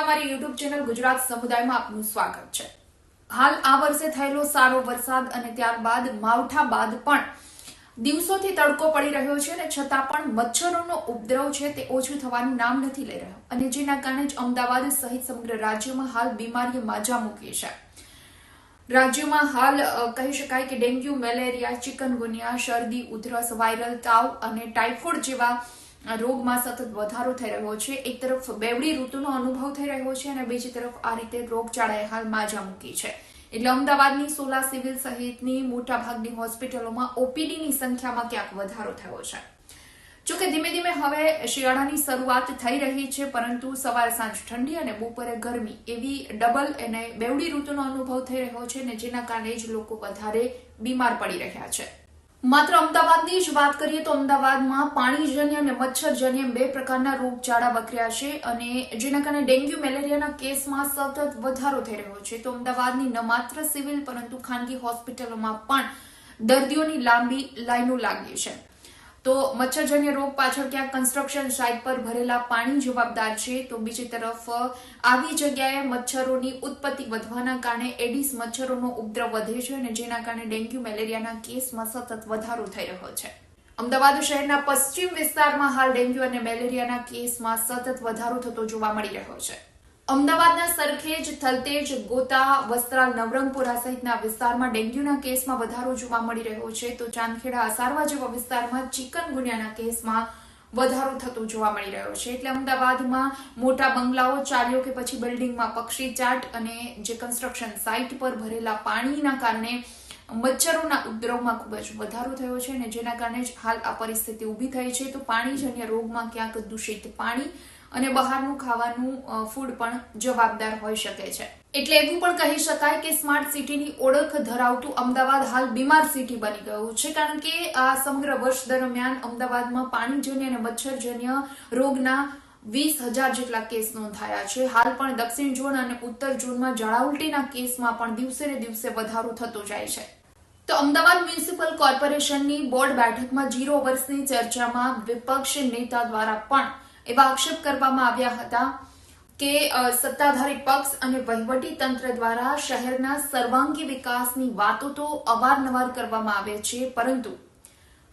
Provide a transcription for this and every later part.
અમારી YouTube channel Gujarat સમુદાયમાં આપનું સ્વાગત છે. હાલ આ વર્ષે થયેલો સારો વરસાદ અને ત્યારબાદ માવઠા બાદ પણ દિવસોથી તડકો પડી રહ્યો છે અને છતાં પણ મચ્છરોનો ઉપદ્રવ છે તે ઓછું થવાનું નામ નથી લઈ રહ્યો. અને જેના કારણે જ અમદાવાદ સહિત સમગ્ર રાજ્યમાં હાલ બીમારીએ માજા મૂકી છે. રાજ્યમાં હાલ કહી શકાય કે ડેન્ગ્યુ, મેલેરિયા, ચિકનગુનિયા, શરદી, ઉધરસ, વાયરલ તાવ અને ટાઇફોઇડ જેવા રોગમાં સતત વધારો થઈ રહ્યો છે. એક તરફ બેવડી ઋતુનો અનુભવ થઈ રહ્યો છે અને બીજી તરફ આ રીતે રોગચાળાએ હાલ માજા મૂકી છે. એટલે અમદાવાદની સોલા સિવિલ સહિતની મોટાભાગની હોસ્પિટલોમાં ઓપીડીની સંખ્યામાં ક્યાંક વધારો થયો છે. જોકે ધીમે ધીમે હવે શિયાળાની શરૂઆત થઈ રહી છે, પરંતુ સવાર સાંજ ઠંડી અને બપોરે ગરમી એવી ડબલ અને બેવડી ઋતુનો અનુભવ થઈ રહ્યો છે ને જેના કારણે જ લોકો વધારે બીમાર પડી રહ્યા છે. માત્ર અમદાવાદની જ વાત કરીએ તો અમદાવાદમાં પાણીજન્ય અને મચ્છરજન્ય બે પ્રકારના રોગચાળા વકર્યા છે અને જેના કારણે ડેન્ગ્યુ, મેલેરિયાના કેસમાં સતત વધારો થઈ રહ્યો છે. તો અમદાવાદની ન માત્ર સિવિલ, પરંતુ ખાનગી હોસ્પિટલોમાં પણ દર્દીઓની લાંબી લાઈનો લાગી છે. તો મચ્છરજન્ય રોગ પાછળ ક્યાંક કન્સ્ટ્રક્શન સાઇટ પર ભરેલા પાણી જવાબદાર છે, તો બીજી તરફ, આવી જગ્યાએ મચ્છરોની ઉત્પત્તિ વધવાના કારણે એડિસ મચ્છરોનો ઉપદ્રવ વધે છે અને જેના કારણે ડેન્ગ્યુ, મેલેરિયાના કેસમાં સતત વધારો થઈ રહ્યો છે. અમદાવાદ શહેરના પશ્ચિમ વિસ્તારમાં હાલ ડેન્ગ્યુ અને મેલેરિયાના કેસમાં સતત વધારો થતો જોવા મળી રહ્યો છે. અમદાવાદના સરખેજ, થલતેજ, ગોતા વસ્ત્રાલ નવરંગપુરા સહિતના વિસ્તારમાં ડેન્ગ્યુના કેસમાં વધારો જોવા મળી રહ્યો છે. તો ચાંદખેડા, અસારવા જેવા વિસ્તારમાં ચિકનગુનિયાના કેસમાં વધારો થતો જોવા મળી રહ્યો છે. એટલે અમદાવાદમાં મોટા બંગલાઓ ચાલ્યો કે પછી બિલ્ડિંગમાં પક્ષી ચાટ અને જે કન્સ્ટ્રક્શન સાઇટ પર ભરેલા પાણીના કારણે મચ્છરોના ઉપદ્રવમાં ખૂબ જ વધારો થયો છે અને જેના કારણે જ હાલ આ પરિસ્થિતિ ઊભી થઈ છે. તો પાણીજન્ય રોગમાં ક્યાંક દૂષિત પાણી અને બહારનું ખાવાનું ફૂડ પણ જવાબદાર હોઈ શકે છે. એટલે એવું પણ કહી શકાય કે સ્માર્ટ સિટીની ઓળખ ધરાવતું અમદાવાદ હાલ બીમાર સિટી બની ગયું છે. કારણ કે આ સમગ્ર વર્ષ દરમિયાન અમદાવાદમાં પાણીજન્ય અને મચ્છરજન્ય રોગના વીસ હજાર જેટલા કેસ નોંધાયા છે. હાલ પણ દક્ષિણ ઝોન અને ઉત્તર ઝોનમાં ઝાડા ઉલટીના કેસમાં પણ દિવસે ને દિવસે વધારો થતો જાય છે. તો અમદાવાદ મ્યુનિસિપલ કોર્પોરેશનની બોર્ડ બેઠકમાં જીરો વર્ષની ચર્ચામાં વિપક્ષ નેતા દ્વારા પણ એવા આક્ષેપ કરવામાં આવ્યા હતા કે સત્તાધારી પક્ષ અને વહીવટી તંત્ર દ્વારા શહેરના સર્વાંગી વિકાસની વાતો તો અવારનવાર કરવામાં આવે છે, પરંતુ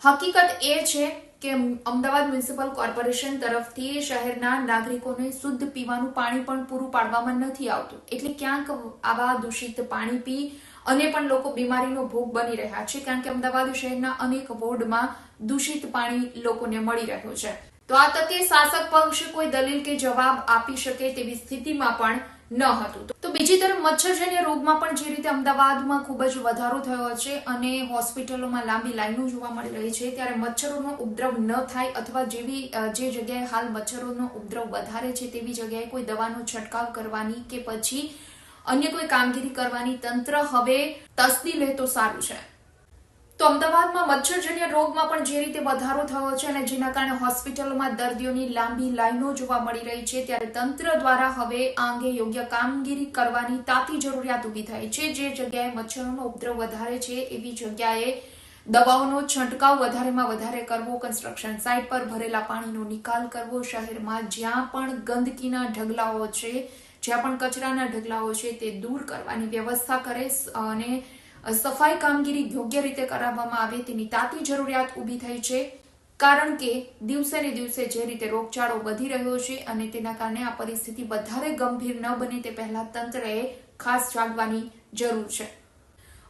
હકીકત એ છે કે અમદાવાદ મ્યુનિસિપલ કોર્પોરેશન તરફથી શહેરના નાગરિકોને શુદ્ધ પીવાનું પાણી પણ પૂરું પાડવામાં નથી આવતું. એટલે ક્યાંક આવા દૂષિત પાણી પી અને પણ લોકો બીમારીનો ભોગ બની રહ્યા છે, કારણ કે અમદાવાદ શહેરના અનેક વોર્ડમાં દૂષિત પાણી લોકોને મળી રહ્યું છે. તો આ તકે શાસક પક્ષ કોઈ દલીલ કે જવાબ આપી શકે તેવી સ્થિતિમાં પણ ન હતું. તો બીજી તરફ મચ્છરજન્ય રોગમાં પણ જે રીતે અમદાવાદમાં ખૂબ જ વધારો થયો છે અને હોસ્પિટલોમાં લાંબી લાઈનો જોવા મળી રહી છે, ત્યારે મચ્છરોનો ઉપદ્રવ ન થાય અથવા જેવી જે જગ્યાએ હાલ મચ્છરોનો ઉપદ્રવ વધારે છે તેવી જગ્યાએ કોઈ દવાનો છંટકાવ કરવાની કે પછી અન્ય કોઈ કામગીરી કરવાની તંત્ર હવે તસ્દી લે તો સારું છે. તો અમદાવાદમાં મચ્છરજન્ય રોગમાં પણ જે રીતે વધારો થયો છે અને જેના કારણે હોસ્પિટલોમાં દર્દીઓની લાંબી લાઈનો જોવા મળી રહી છે, ત્યારે તંત્ર દ્વારા હવે આ અંગે યોગ્ય કામગીરી કરવાની તાતી જરૂરિયાત ઊભી થઈ છે. જે જગ્યાએ મચ્છરોનો ઉપદ્રવ વધારે છે, એવી જગ્યાએ દવાઓનો છંટકાવ વધારેમાં વધારે કરવો કન્સ્ટ્રક્શન સાઇટ પર ભરેલા પાણીનો નિકાલ કરવો, શહેરમાં જ્યાં પણ ગંદકીના ઢગલાઓ છે, જ્યાં પણ કચરાના ઢગલાઓ છે, તે દૂર કરવાની વ્યવસ્થા કરે અને સફાઈ કામગીરી યોગ્ય રીતે કરાવવામાં આવે તેની તાતી જરૂરિયાત ઊભી થઈ છે. કારણ કે દિવસે ને દિવસે જે રીતે રોગચાળો વધી રહ્યો છે અને તેના કારણે આ પરિસ્થિતિ વધારે ગંભીર ન બને તે પહેલા તંત્રએ ખાસ જાગવાની જરૂર છે.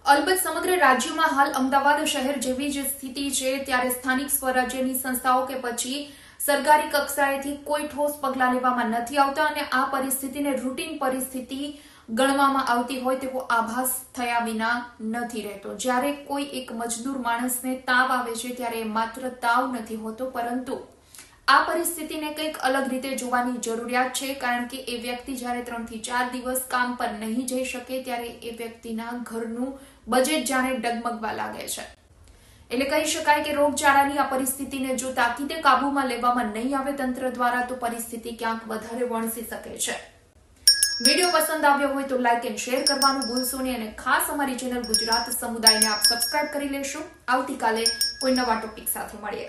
અલબત્ત સમગ્ર રાજ્યમાં હાલ અમદાવાદ શહેર જેવી જ સ્થિતિ છે, ત્યારે સ્થાનિક સ્વરાજ્યની સંસ્થાઓ કે પછી સરકારી કક્ષાએથી કોઈ ઠોસ પગલાં લેવામાં નથી આવતા અને આ પરિસ્થિતિને રૂટીન પરિસ્થિતિ ગણવામાં આવતી હોય તેવો આભાસ થયા વિના નથી રહેતો. જ્યારે કોઈ એક મજદૂર માણસને તાવ આવે છે, ત્યારે માત્ર તાવ નથી હોતો, પરંતુ આ પરિસ્થિતિને કંઈક અલગ રીતે જોવાની જરૂરિયાત છે, કારણ કે એ વ્યક્તિ જ્યારે ત્રણથી ચાર દિવસ કામ પર નહીં જઈ શકે, ત્યારે એ વ્યક્તિના ઘરનું બજેટ જાણે ડગમગવા લાગે છે. એટલે કહી શકાય કે રોગચાળાની આ પરિસ્થિતિને જો તાકીદે કાબૂમાં લેવામાં નહીં આવે તંત્ર દ્વારા, તો પરિસ્થિતિ ક્યાંક વધારે વણસી શકે છે. વીડિયો પસંદ આવ્યો હોય તો લાઇક એન્ડ શેર કરવાનું ભૂલશો નહીં અને ખાસ અમારી ચેનલ ગુજરાત સમુદાયને આપ સબસ્ક્રાઇબ કરી લેશો. આવતીકાલે કોઈ નવા ટોપિક સાથે મળીએ.